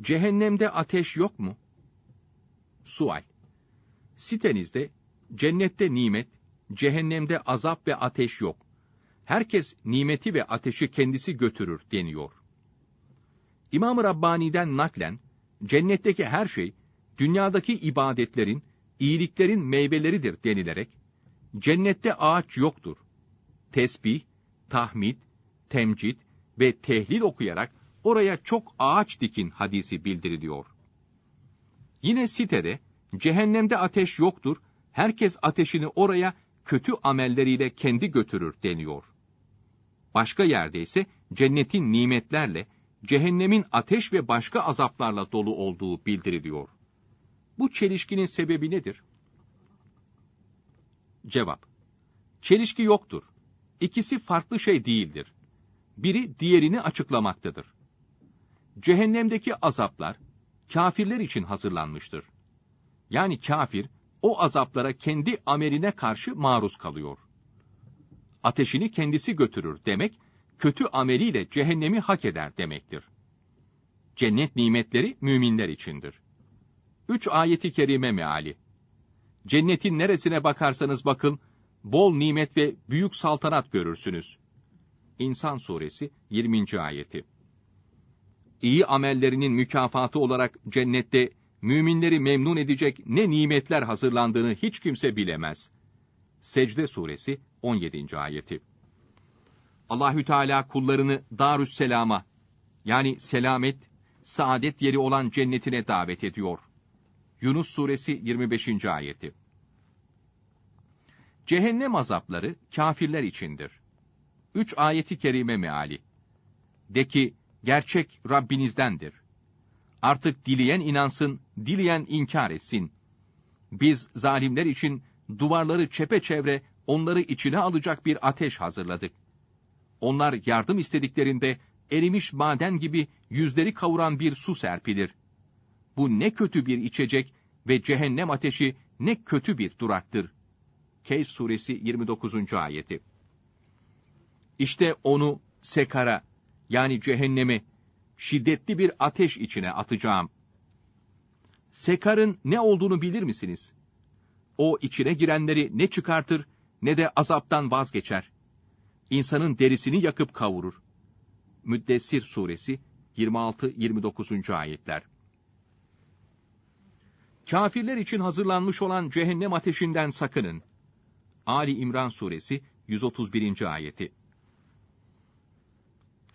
Cehennemde ateş yok mu? Sual. Sitenizde cennette nimet, cehennemde azap ve ateş yok. Herkes nimeti ve ateşi kendisi götürür deniyor. İmam-ı Rabbani'den naklen, cennetteki her şey, dünyadaki ibadetlerin, iyiliklerin meyveleridir denilerek, cennette ağaç yoktur. Tesbih, tahmid, temcid ve tehlil okuyarak oraya çok ağaç dikin hadisi bildiriliyor. Yine sitede, cehennemde ateş yoktur, herkes ateşini oraya kötü amelleriyle kendi götürür deniyor. Başka yerde ise cennetin nimetlerle, cehennemin ateş ve başka azaplarla dolu olduğu bildiriliyor. Bu çelişkinin sebebi nedir? Cevap. Çelişki yoktur. İkisi farklı şey değildir. Biri diğerini açıklamaktadır. Cehennemdeki azaplar, kafirler için hazırlanmıştır. Yani kafir, o azaplara kendi ameline karşı maruz kalıyor. Ateşini kendisi götürür demek, kötü ameliyle cehennemi hak eder demektir. Cennet nimetleri müminler içindir. Üç ayeti kerime meali. Cennetin neresine bakarsanız bakın, bol nimet ve büyük saltanat görürsünüz. İnsan suresi 20. ayeti. İyi amellerinin mükafatı olarak cennette müminleri memnun edecek ne nimetler hazırlandığını hiç kimse bilemez. Secde suresi 17. ayeti. Allahü Teala kullarını Darüsselam'a yani selamet, saadet yeri olan cennetine davet ediyor. Yunus suresi 25. ayeti. Cehennem azapları kafirler içindir. Üç ayeti kerime meali. De ki, gerçek Rabbinizdendir. Artık dileyen inansın, dileyen inkar etsin. Biz zalimler için duvarları çepeçevre onları içine alacak bir ateş hazırladık. Onlar yardım istediklerinde erimiş maden gibi yüzleri kavuran bir su serpilir. Bu ne kötü bir içecek ve cehennem ateşi ne kötü bir duraktır. Keyf suresi 29. ayeti. İşte onu sekara yani cehenneme şiddetli bir ateş içine atacağım. Sekarın ne olduğunu bilir misiniz? O içine girenleri ne çıkartır ne de azaptan vazgeçer. İnsanın derisini yakıp kavurur. Müddessir suresi 26-29. ayetler. Kafirler için hazırlanmış olan cehennem ateşinden sakının. Ali İmran suresi 131. ayeti.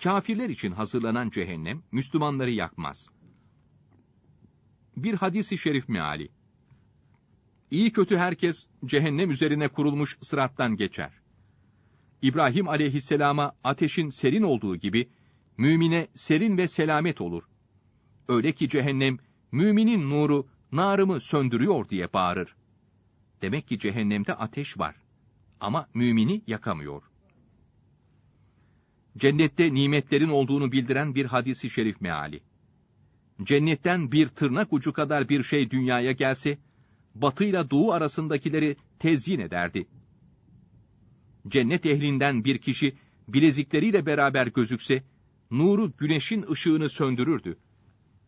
Kafirler için hazırlanan cehennem Müslümanları yakmaz. Bir hadisi şerif meali. İyi kötü herkes cehennem üzerine kurulmuş sırattan geçer. İbrahim aleyhisselama ateşin serin olduğu gibi mümine serin ve selamet olur. Öyle ki cehennem müminin nuru narımı söndürüyor diye bağırır. Demek ki cehennemde ateş var. Ama mümini yakamıyor. Cennette nimetlerin olduğunu bildiren bir hadisi şerif meali. Cennetten bir tırnak ucu kadar bir şey dünyaya gelse, batıyla doğu arasındakileri tezyin ederdi. Cennet ehlinden bir kişi bilezikleriyle beraber gözükse, nuru güneşin ışığını söndürürdü.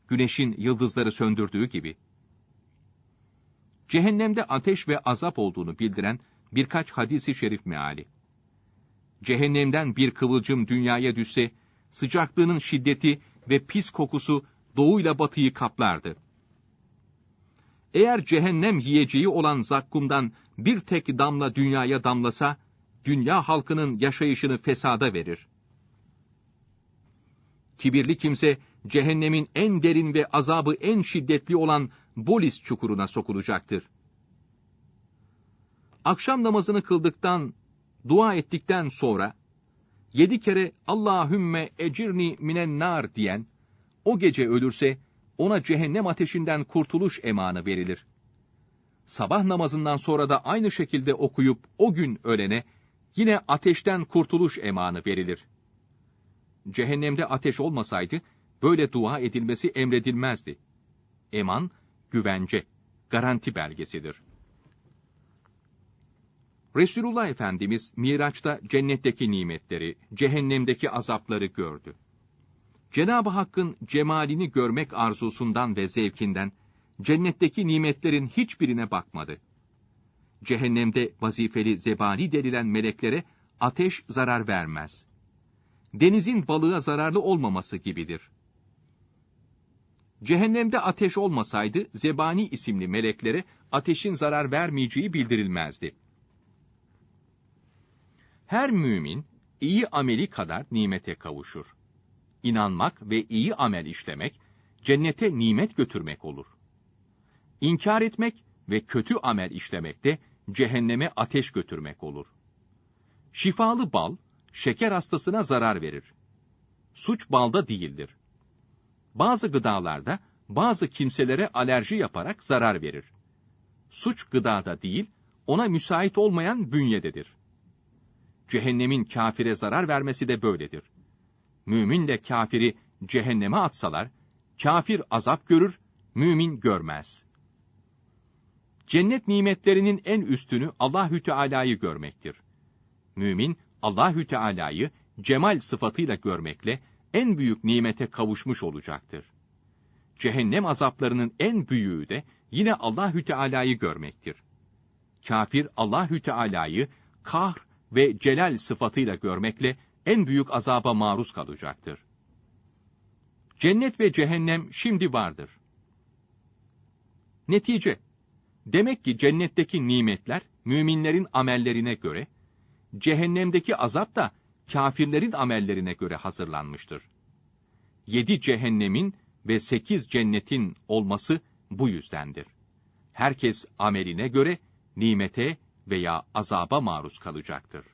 Güneşin yıldızları söndürdüğü gibi. Cehennemde ateş ve azap olduğunu bildiren birkaç hadisi şerif meali. Cehennemden bir kıvılcım dünyaya düşse, sıcaklığının şiddeti ve pis kokusu doğuyla batıyı kaplardı. Eğer cehennem yiyeceği olan zakkumdan bir tek damla dünyaya damlasa, dünya halkının yaşayışını fesada verir. Kibirli kimse, cehennemin en derin ve azabı en şiddetli olan Bolis çukuruna sokulacaktır. Akşam namazını kıldıktan, dua ettikten sonra, yedi kere Allahümme ecirni minen nar diyen, o gece ölürse, ona cehennem ateşinden kurtuluş emanı verilir. Sabah namazından sonra da aynı şekilde okuyup o gün ölene, yine ateşten kurtuluş emanı verilir. Cehennemde ateş olmasaydı, böyle dua edilmesi emredilmezdi. Eman, güvence, garanti belgesidir. Resulullah Efendimiz Miraç'ta cennetteki nimetleri, cehennemdeki azapları gördü. Cenab-ı Hakk'ın cemalini görmek arzusundan ve zevkinden, cennetteki nimetlerin hiçbirine bakmadı. Cehennemde vazifeli zebani denilen meleklere ateş zarar vermez. Denizin balığa zararlı olmaması gibidir. Cehennemde ateş olmasaydı zebani isimli meleklere ateşin zarar vermeyeceği bildirilmezdi. Her mümin iyi ameli kadar nimete kavuşur. İnanmak ve iyi amel işlemek cennete nimet götürmek olur. İnkar etmek ve kötü amel işlemek de cehenneme ateş götürmek olur. Şifalı bal şeker hastasına zarar verir. Suç balda değildir. Bazı gıdalarda bazı kimselere alerji yaparak zarar verir. Suç gıdada değil, ona müsait olmayan bünyededir. Cehennemin kafire zarar vermesi de böyledir. Müminle kafiri cehenneme atsalar, kafir azap görür, mümin görmez. Cennet nimetlerinin en üstünü Allahü Teala'yı görmektir. Mümin Allahü Teala'yı cemal sıfatıyla görmekle en büyük nimete kavuşmuş olacaktır. Cehennem azaplarının en büyüğü de yine Allahü Teala'yı görmektir. Kafir Allahü Teala'yı kahr ve celal sıfatıyla görmekle en büyük azaba maruz kalacaktır. Cennet ve cehennem şimdi vardır. Netice Demek ki cennetteki nimetler müminlerin amellerine göre, cehennemdeki azap da kafirlerin amellerine göre hazırlanmıştır. Yedi cehennemin ve sekiz cennetin olması bu yüzdendir. Herkes ameline göre nimete veya azaba maruz kalacaktır.